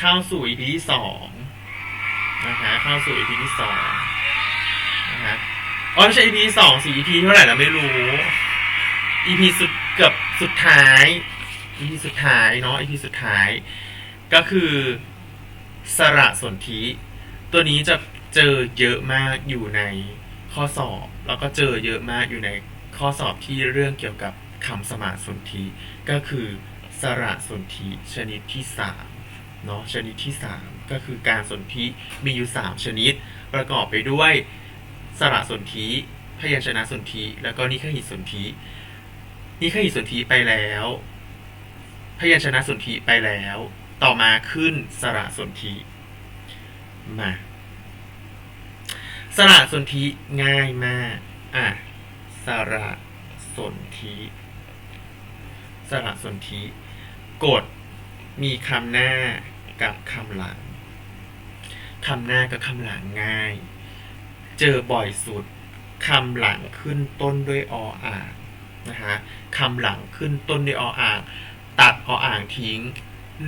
เข้าสู่ EP ที่สองนะคะเข้าสู่ EP ที่สองนะคะอ๋อไม่ใช่ EP สองสี่ EP เท่าไหร่เราไม่รู้ EP สุดเกือบสุดท้าย EP สุดท้ายเนาะ EP สุดท้าย ก็คือสระสนธิตัวนี้จะเจอเยอะมากอยู่ในข้อสอบ แล้วก็เจอเยอะมากอยู่ในข้อสอบที่เรื่องเกี่ยวกับคำสมาสนธิก็คือสระสนธิชนิดที่สาม เนาะชนิดที่สามก็คือการสนธิมีอยู่สามชนิด ประกอบไปด้วยสระสนธิพยัญชนะสนธิแล้วก็นิคหิตสนธินิคหิตสนธิไปแล้ว พยัญชนะสนธิไปแล้ว ต่อมาขึ้นสระสนธิมาสระสนธิง่ายมากอะสระสนธิสระสนธิกฎมีคำหน้า กับคำหลังคำหน้ากับคำหลังง่าย เจอบ่อยสุดคำหลังขึ้นต้นด้วยออ่างนะคะคำหลังขึ้นต้นด้วยออ่าง ตัดออ่างทิ้ง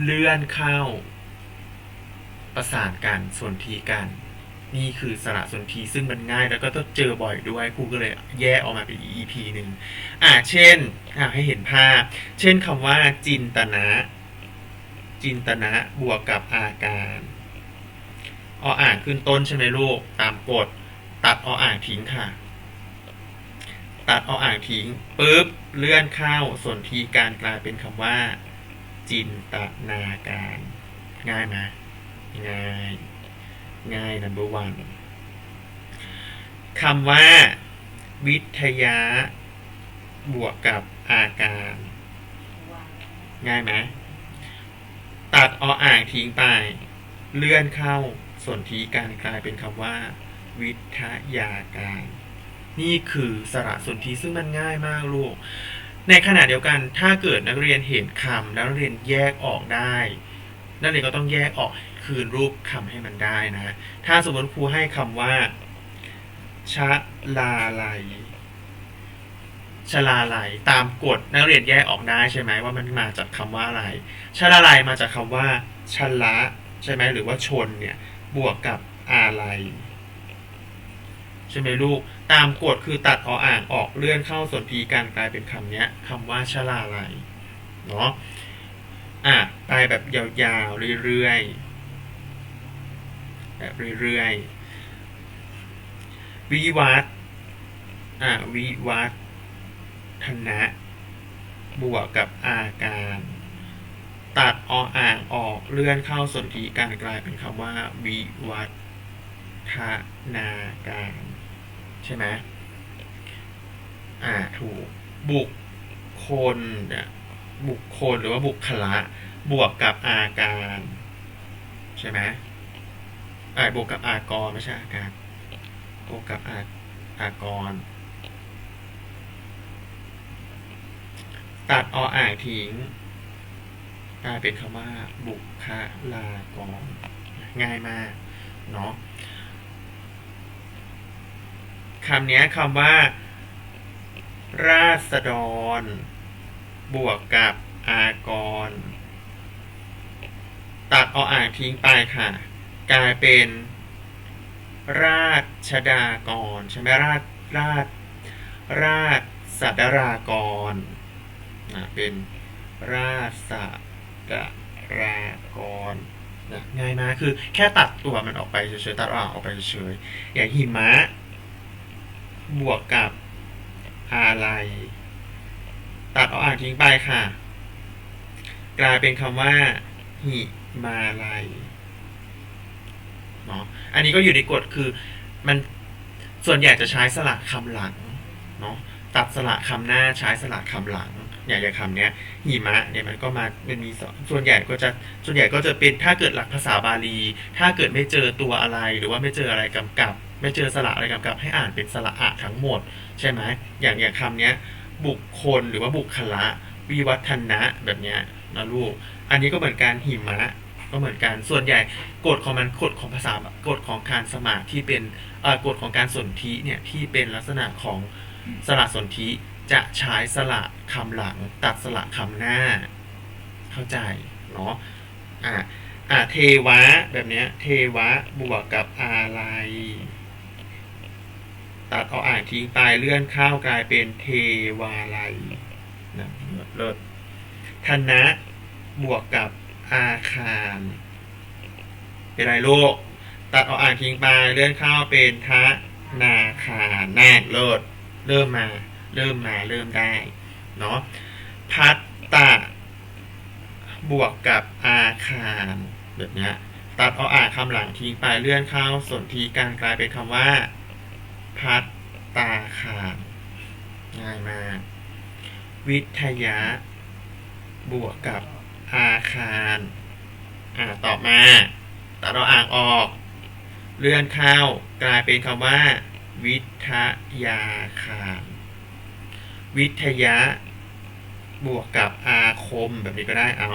เลื่อนเข้า ประสานกันส่วนธิกัน นี่คือสระส่วนธิซึ่งมันง่าย แล้วก็ต้องเจอบ่อยด้วยครูก็เลยแยกออกมาเป็น EP หนึ่งอ่าเช่นอ่าให้เห็นภาพ เช่นคำว่าจินตนะ จินตนะบวกกับอาการออ่างขึ้นต้นใช่ไหมลูก ตามกฎตัดออ่างทิ้งค่ะ ตัดออ่างทิ้งปุ๊บเลื่อนเข้าสนธิการกลายเป็นคำว่า จินตนาการ ง่ายไหมง่าย ง่าย number one คำว่า วิทยา บวกกับอาการ ง่ายไหม ตัดออ่างทิ้งไป เลื่อนเข้าสนธิการกลายเป็นคำว่า วิทยาการ นี่คือสระสนธิซึ่งมันง่ายมากลูก ในขณะเดียวกันถ้าเกิดนักเรียนเห็นคำแล้วนักเรียนแยกออกได้นักเรียนก็ต้องแยกออกคืนรูปคำให้มันได้นะ ถ้าสมมติครูให้คำว่าชะลาไล ชลาไลตามกฎนักเรียนแยกออกได้ใช่ไหมว่ามันมาจากคำว่าอะไรชลาไลมาจากคำว่าชละใช่ไหมหรือว่าชนเนี่ยบวกกับอะไรใช่ไหมลูกตามกฎคือตัดออ่างออกเลื่อนเข้าสนธีการกลายเป็นคำเนี้ยคำว่าชลาไลเนาะอะไปแบบยาวๆเรื่อยๆแบบเรื่อยๆวิวัฒอะวิวัฒ ธนะบวกกับอาการ ตัดออ่างออกเลื่อนเข้าสนธิการกลายเป็นคำว่า วิวัฒนาการ ใช่ไหมอ่าถูก บุคคลเนี่ยบุคคลหรือว่าบุคละ บวกกับอาการ ใช่ไหมอ่าบวกกับอากรไม่ใช่อาการบวกกับอาอากร ตัดออ่างทิ้งกลายเป็นคำว่า บุคลากรง่ายมากเนาะคำนี้คำว่า ราษฎร บวกกับอากร ตัดออ่างทิ้งไปค่ะ กลายเป็น ราชดากร ใช่ไหมราชราชราชสัดรากร นะเป็นราชสัดรากรนะง่ายมากคือแค่ตัดตัวมันออกไปเฉยๆตัดออกออกไปเฉยๆอย่างหิมะ บวกกับอะไร ตัดออ่างทิ้งไปค่ะ กลายเป็นคำว่า หิมาลัยเนาะอันนี้ก็อยู่ในกฎคือมันส่วนใหญ่จะใช้สระคำหลังเนาะตัดสระคำหน้าใช้สระคำหลัง อย่างอย่างคำเนี้ยหิมะเนี่ยมันก็มามันมีส่วนใหญ่ก็จะส่วนใหญ่ก็จะเป็นถ้าเกิดหลักภาษาบาลี ถ้าเกิดไม่เจอตัวอะไรหรือว่าไม่เจออะไรกำกับ ไม่เจอสระอะไรกำกับ ให้อ่านเป็นสระอะทั้งหมด ใช่ไหมอย่างอย่างคำเนี้ยบุคคลหรือว่าบุคละวิวัฒนะแบบเนี้ยนะลูก อันนี้ก็เหมือนการหิมะก็เหมือนกัน ส่วนใหญ่กฎของมันกฎของภาษากฎของการสมาที่เป็นกฎของการสนธิเนี่ยที่เป็นลักษณะของสระสนธิ จะใช้สระคำหลังตัดสระคำหน้า เข้าใจเนาะอะอะเทวะแบบเนี้ยเทวะบวกกับอะไร ตัดเอาอ่างทิ้งไปเลื่อนข้าวกลายเป็นเทวาลัยนะเลิศธนะบวกกับอาคารเป็นไรลูกตัดเอาอ่างทิ้งไปเลื่อนข้าวเป็นทะนาคารแน่เลิศเริ่มมา เริ่มมาเริ่มได้เนาะพัตตะ บวกกับอาคารแบบนี้ตัดเอาอ่างคำหลังทิ้งไปเลื่อนเข้าสนทีการกลายเป็นคำว่า พัตตาคารง่ายมาก วิทยา บวกกับอาคารอ่าต่อมาตัดเอาอ่างออก เลื่อนเข้ากลายเป็นคำว่า วิทยาคาร วิทยาบวกกับอาคมแบบนี้ก็ได้เอา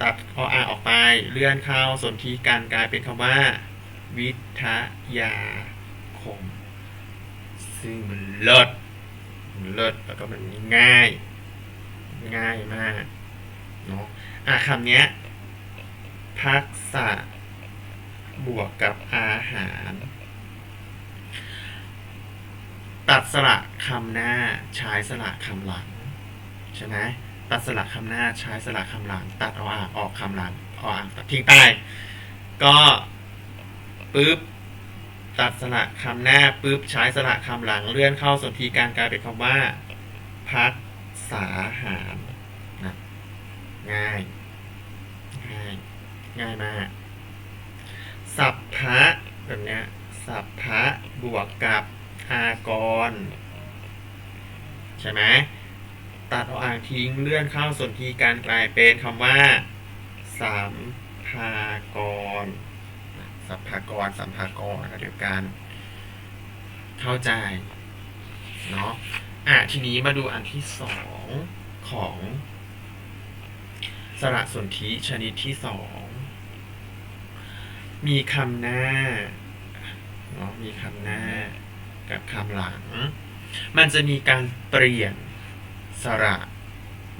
ตัดเอาอาออกไปเลื่อนเข้าสนทีกันกลายเป็นคำว่า วิทยาคม ซึ่งมันเลิศมันเลิศแล้วก็มันง่าย ง่ายมากเนาะอะคำเนี้ยพักษะบวกกับอาหาร ตัดสระคำหน้าใช้สระคำหลังใช่ไหมตัดสระคำหน้าใช้สระคำหลัง ตัดเอาอ่างออกคำหลังเอาอ่างตัดทิ้งไปก็ปึ๊บตัดสระคำหน้าปึ๊บใช้สระคำหลัง เลื่อนเข้าสนทีการกลายเป็นคำว่า พักษาหารนะง่ายง่ายง่ายมากสัพพะแบบเนี้ยสัพพะบวกกับ อากร ใช่ไหมตัดออ่างทิ้งเลื่อนเข้าสนทีการกลายเป็นคำว่าสัมภากรสัมภากรสัมภากรเดียวกัน เข้าใจเนาะอะทีนี้มาดูอันที่สองของสระสนธิชนิดที่สองมีคำหน้าเนาะมีคำหน้า กับคำหลัง มันจะมีการเปลี่ยนสระ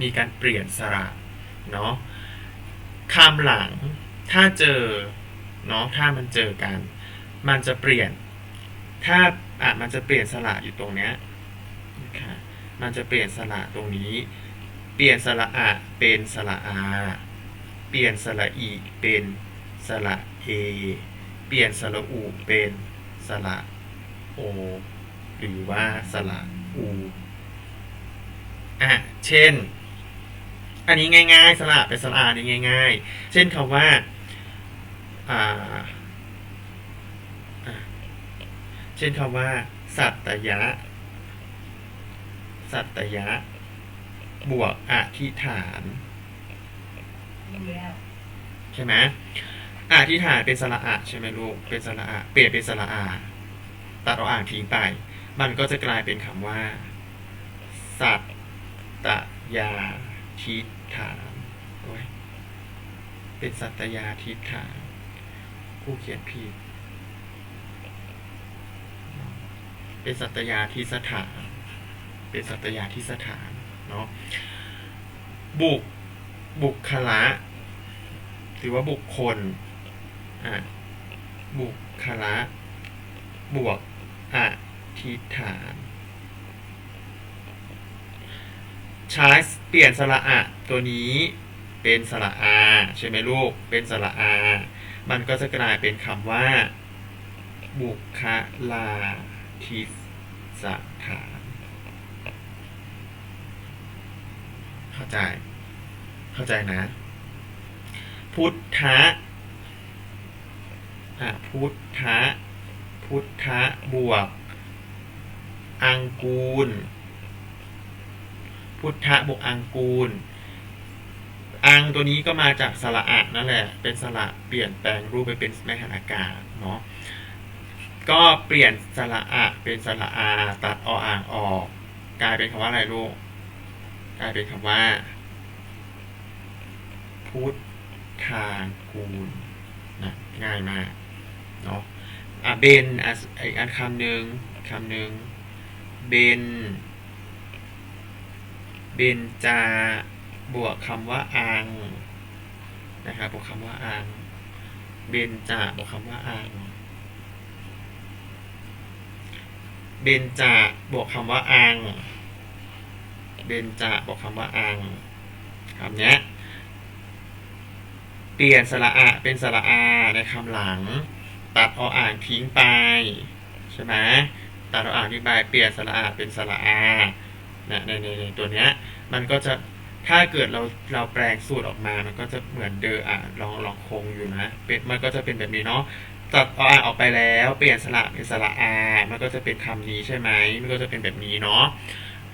มีการเปลี่ยนสระเนาะคำหลังถ้าเจอเนาะถ้ามันเจอกัน มันจะเปลี่ยน ถ้าอะมันจะเปลี่ยนสระอยู่ตรงเนี้ยนะคะมันจะเปลี่ยนสระตรงนี้ เปลี่ยนสระอะเป็นสระอา เปลี่ยนสระอีเป็นสระเอ เปลี่ยนสระอูเป็นสระ โอ หรือว่าสระอูอะเช่น อันนี้ง่าย ๆ สระเป็นสระอานี่ง่าย ๆ เช่นคำว่าอ่าเช่นคำว่า สัตยะ สัตตยะ บวกอธิษฐานใช่ไหมอธิษฐานเป็นสระอะใช่ไหมลูกเป็นสระอะเปลี่ยนเป็นสระอา ตัดเอาอ่างทิ้งไป มันก็จะกลายเป็นคำว่า สัตตยาทิฏฐานโอ้ยเป็นสัตยาทิฏฐานผู้เขียนผิด เป็นสัตยาทิสถาน เป็นสัตยาทิสถานเนาะ บุกบุคละหรือว่าบุคคล อะ บุคละบวก อธิษฐานใช้เปลี่ยนสระอะตัวนี้เป็นสระอาใช่ไหมลูก เป็นสระอา มันก็จะกลายเป็นคำว่า บุคลาทิสถาน เข้าใจ เข้าใจนะ พุทธะ อะ พุทธะ พุทธะบวก อังกูล พุทธะบวกอังกูล อังตัวนี้ก็มาจากสระอะนั่นแหละ เป็นสระเปลี่ยนแปลงรูปไปเป็นแม่หันอากาศเนาะ ก็เปลี่ยนสระอะเป็นสระอาตัดออ่างออก กลายเป็นคำว่าอะไรลูก กลายเป็นคำว่า พุทธางกูลนะง่ายมากเนาะ อะเบนอะอีกอันคำหนึ่งคำหนึ่งเบน เบนจา บวกคำว่าอังนะครับบวกคำว่าอัง เบนจาบวกคำว่าอัง เบนจาบวกคำว่าอัง เบนจาบวกคำว่าอังคำเนี้ยเปลี่ยนสระอะเป็นสระอาในคำหลัง ตัดออ่างทิ้งไปใช่ไหมตัดออ่างทิ้งไปเปลี่ยนสระอะเป็นสระอาเนี่ยในในในตัวเนี้ยมันก็จะถ้าเกิดเราเราแปลงสูตรออกมา มันก็จะเหมือนเดิมอะลองลองคงอยู่นะเป็นมันก็จะเป็นแบบนี้เนาะตัดออ่างออกไปแล้วเปลี่ยนสระเป็นสระอา มันก็จะเป็นคำนี้ใช่ไหมมันก็จะเป็นแบบนี้เนาะ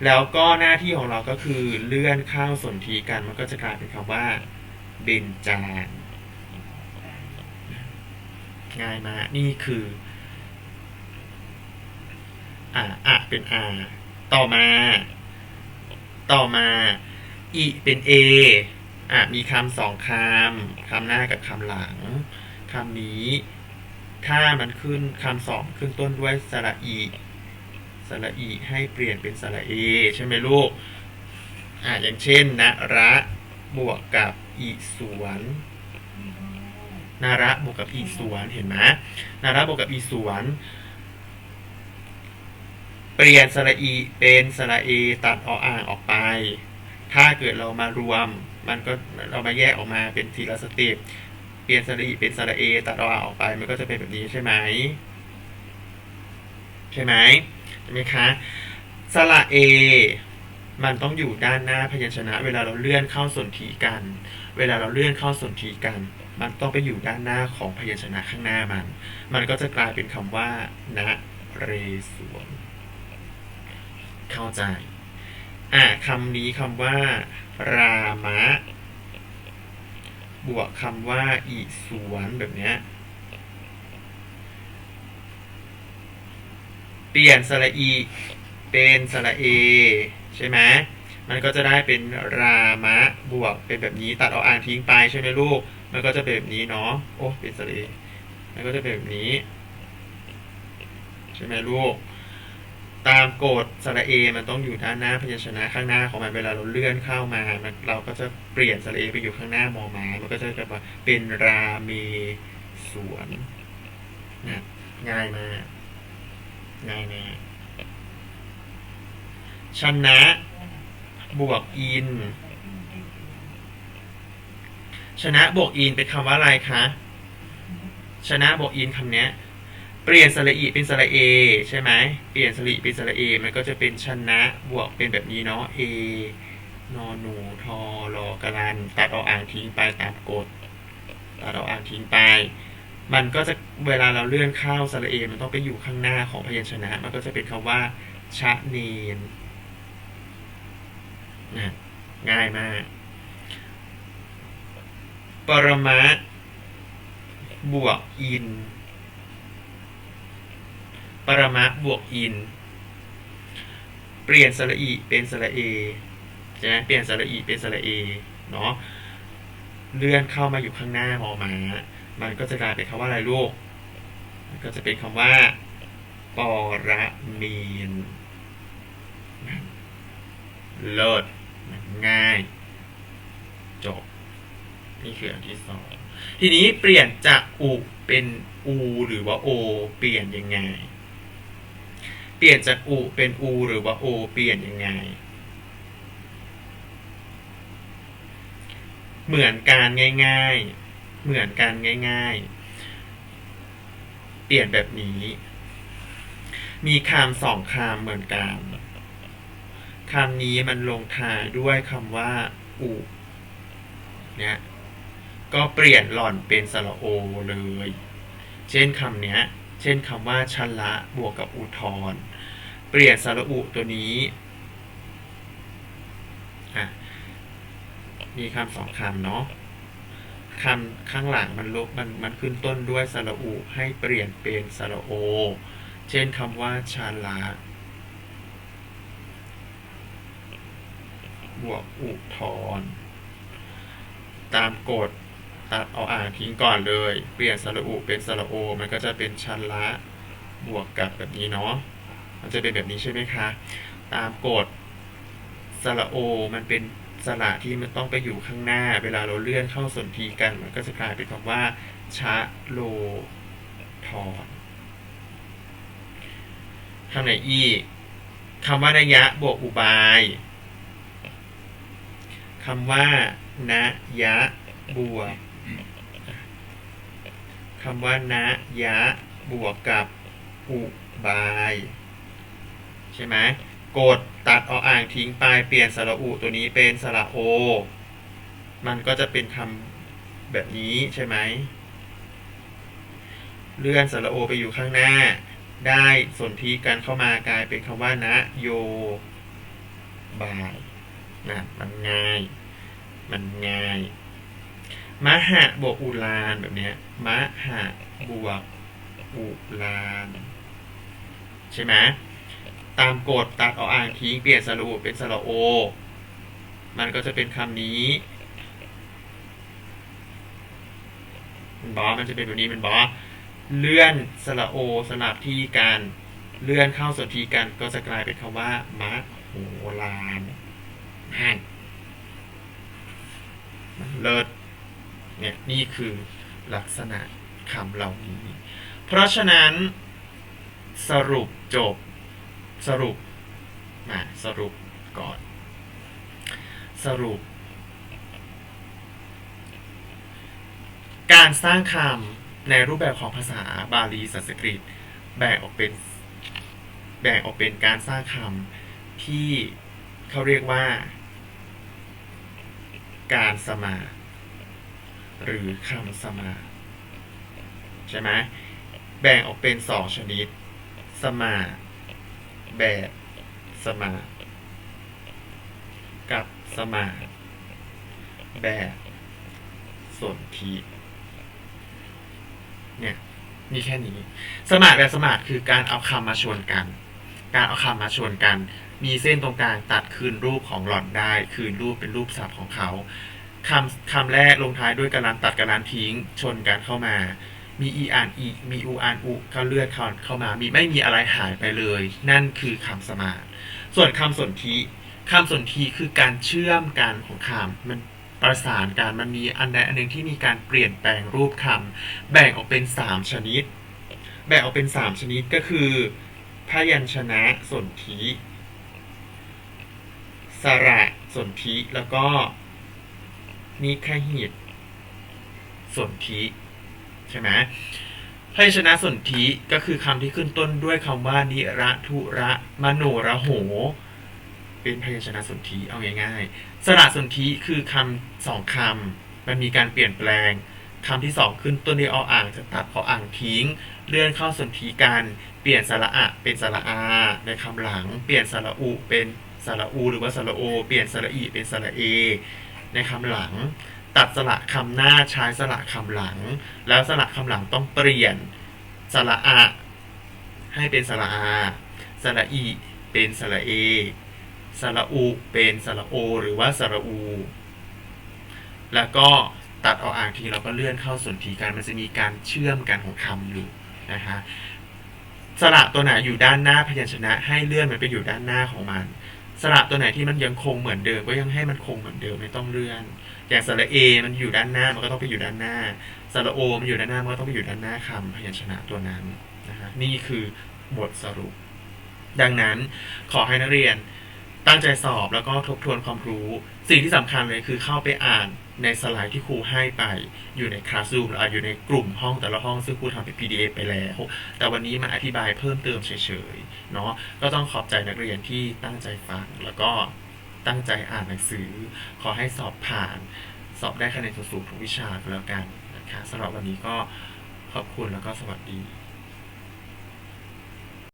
แล้วก็หน้าที่ของเราก็คือเลื่อนข้าวสนทีกันมันก็จะกลายเป็นคำว่าเบนจาง ง่ายมากนี่คืออ่าอะเป็นอาต่อมา ต่อมาอีเป็นเออะมีคำสองคำคำหน้ากับคำหลังคำนี้ ถ้ามันขึ้นคำสองขึ้นต้นด้วยสระอีสระอีให้เปลี่ยนเป็นสระเอใช่ไหมลูกอ่าอย่างเช่นนะระบวกกับอีสวน นาระบวกกับอีสวนเห็นไหมนาระบวกกับอีสวนเปลี่ยนสระอีเป็นสระเอตัดออ่างออกไป ถ้าเกิดเรามารวม มันก็เรามาแยกออกมาเป็นทีละสเต็ปเปลี่ยนสระอีเป็นสระเอตัดออ่างออกไป มันก็จะเป็นแบบนี้ใช่ไหมใช่ไหมใช่ไหมคะสระเอมันต้องอยู่ด้านหน้าพยัญชนะ เวลาเราเลื่อนเข้าส่วนทีกัน เวลาเราเลื่อนเข้าส่วนทีกัน มันต้องไปอยู่ด้านหน้าของพยัญชนะข้างหน้ามัน มันก็จะกลายเป็นคำว่านะเรศวร เข้าใจ อะคำนี้คำว่า รามะ บวกคำว่าอีสวนแบบเนี้ยเปลี่ยนสระอีเป็นสระเอ ใช่ไหมมันก็จะได้เป็นรามะบวกเป็นแบบนี้ตัดเอาอ่างทิ้งไปใช่ไหมลูก มันก็จะเป็นแบบนี้เนาะ โอ้เป็นสระมันก็จะเป็นแบบนี้ ใช่ไหมลูก ตามกฎสระเอมันต้องอยู่ด้านหน้าพยัญชนะข้างหน้าของมันเวลาเราเลื่อนเข้ามามันเราก็จะเปลี่ยนสระเอไปอยู่ข้างหน้ามอมามันก็จะกลายว่าเป็นราเมสวนนะง่ายมากง่ายมากชนะบวกอิน ชนะบวกอินเป็นคำว่าอะไรคะชนะบวกอินคำเนี้ยเปลี่ยนสระอีเป็นสระเอใช่ไหมเปลี่ยนสระอีเป็นสระเอมันก็จะเป็นชนะบวกเป็นแบบนี้เนาะเอนอหนูทอรอกรันตัดเอาอ่างทิ้งไปตามกฎตัดเอาอ่างทิ้งไป มันก็จะเวลาเราเลื่อนเข้าสระเอมันต้องไปอยู่ข้างหน้าของพยัญชนะ มันก็จะเป็นคำว่าชะเนนนะง่ายมาก ปรมะ บวกอิน ปรมะบวกอิน เปลี่ยนสระอีเป็นสระเอใช่ไหมเปลี่ยนสระอีเป็นสระเอเนาะเลื่อนเข้ามาอยู่ข้างหน้าหมอมา มันก็จะกลายเป็นคำว่าอะไรลูก มันก็จะเป็นคำว่า ปรมีนเลิศง่าย จบ นี่คืออันที่สองทีนี้เปลี่ยนจากอุเป็นอูหรือว่าโอ เปลี่ยนยังไง เปลี่ยนจากอุเป็นอูหรือว่าโอ เปลี่ยนยังไง เหมือนการง่าย ๆ เหมือนกันง่าย ๆ เปลี่ยนแบบนี้ มีคำสองคำเหมือนกันคำนี้มันลงท้ายด้วยคำว่าอุเนี่ย ก็เปลี่ยนหล่อนเป็นสระโอเลย เช่นคำเนี้ย เช่นคำว่าชละบวกกับอุทธรเปลี่ยนสระอุตัวนี้อะมีคำสองคำเนาะคำข้างหลังมันลบมันมันขึ้นต้นด้วยสระอุให้เปลี่ยนเป็นสระโอ เช่นคำว่าชาละบวกอุทธรตามกฎ ตัดเอาอ่างทิ้งก่อนเลย เปลี่ยนสระอุเป็นสระโอ มันก็จะเป็นชันละบวกกับแบบนี้เนาะ มันจะเป็นแบบนี้ใช่ไหมคะ ตามกฎสระโอ มันเป็นสระที่มันต้องไปอยู่ข้างหน้า เวลาเราเลื่อนเข้าสนทีกัน มันก็จะกลายเป็นคำว่า ชะโลทอนคำไหนอีกคำว่านัยยะบวกอุบายคำว่านะยะบวก คำว่านะยะบวกกับอุบาย ใช่ไหมกดตัดออ่างทิ้งไปเปลี่ยนสระอุตัวนี้เป็นสระโอ มันก็จะเป็นคำแบบนี้ใช่ไหมเลื่อนสระโอไปอยู่ข้างหน้า ได้สนธิกันเข้ามากลายเป็นคำว่านะโยบายนะมันง่าย มันง่าย มหะบวกอุลานแบบเนี้ยมหะบวกอุลาน ใช่ไหมตามกฎตัดเอาอ่างทิ้งเปลี่ยนสระอุเป็นสระโอ มันก็จะเป็นคำนี้มันบอมันจะเป็นแบบนี้มันบอเลื่อนสระโอสลับที่กันเลื่อนเข้าสนทีกันก็จะกลายเป็นคำว่ามะโหลานนั่นเลิศ เนี่ยนี่คือลักษณะคำเหล่านี้ เพราะฉะนั้นสรุปจบสรุปมาสรุปก่อน สรุป การสร้างคำในรูปแบบของภาษาบาลีสันสกฤตแบ่งออกเป็นแบ่งออกเป็นการสร้างคำที่เขาเรียกว่า การสมา หรือคำสมา ใช่ไหมแบ่งออกเป็นสองชนิด สมา แบบสมา กับสมา แบบสนทีเนี่ยมีแค่นี้ สมาแบบสมาคือการเอาคำมาชวนกัน การเอาคำมาชวนกัน มีเส้นตรงกลางตัดคืนรูปของหล่อนได้ คืนรูปเป็นรูปศัพท์ของเขา คำคำแรกลงท้ายด้วยกระลันตัดกระลันทิ้ง ชนกันเข้ามา มีอีอ่านอีมีอูอ่านอุเขาเลือนเข้าเข้ามา มีไม่มีอะไรหายไปเลย นั่นคือคำสมาธส่วนคำสนธิคำสนธิคือการเชื่อมกันของคำมันประสานกันมันมีอันใดอันหนึ่งที่มีการเปลี่ยนแปลงรูปคำแบ่งออกเป็นสามชนิด แบ่งออกเป็นสามชนิดก็คือ พยัญชนะสนธิสระสนธิแล้วก็ นิคหิตสนธิใช่ไหมพยัญชนะสนธิก็คือคำที่ขึ้นต้นด้วยคำว่านิระทุระมโนระโห เป็นพยัญชนะสนธิเอาง่ายๆสระสนธิคือคำสองคำมันมีการเปลี่ยนแปลงคำที่สองขึ้นต้นด้วยออ่างจะตัดออ่างทิ้ง เลื่อนเข้าสนธิกันเปลี่ยนสระอะเป็นสระอาในคำหลัง เปลี่ยนสระอุเป็นสระอู หรือว่าสระโอ เปลี่ยนสระอีเป็นสระเอ ในคำหลัง ตัดสระคำหน้าใช้สระคำหลัง แล้วสระคำหลังต้องเปลี่ยนสระอะให้เป็นสระอาสระอีเป็นสระเอสระอูเป็นสระโอ หรือว่าสระอู แล้วก็ตัดเอาอ่างทีเราก็เลื่อนเข้าส่วนทีกันมันจะมีการเชื่อมกันของคำอยู่นะฮะสระตัวไหนอยู่ด้านหน้าพยัญชนะให้เลื่อนมันไปอยู่ด้านหน้าของมัน สระตัวไหนที่มันยังคงเหมือนเดิม ก็ยังให้มันคงเหมือนเดิมไม่ต้องเลื่อน อย่างสระเอมันอยู่ด้านหน้ามันก็ต้องไปอยู่ด้านหน้าสระโอมันอยู่ด้านหน้ามันก็ต้องไปอยู่ด้านหน้าคำพยัญชนะตัวนั้นนะฮะนี่คือบทสรุป ดังนั้นขอให้นักเรียนตั้งใจสอบแล้วก็ทบทวนความรู้ สิ่งที่สำคัญเลยคือเข้าไปอ่าน ในสไลด์ที่ครูให้ไปอยู่ในคลาสรูมหรืออยู่ในกลุ่มห้องแต่ละห้องซึ่งครูทำเป็น PDF ไปแล้ว แต่วันนี้มาอธิบายเพิ่มเติมเฉยๆเนาะก็ต้องขอบใจนักเรียนที่ตั้งใจฟัง แล้วก็ตั้งใจอ่านหนังสือ ขอให้สอบผ่าน สอบได้คะแนนสูงๆทุกวิชาก็แล้วกันนะคะสำหรับวันนี้ก็ขอบคุณแล้วก็สวัสดี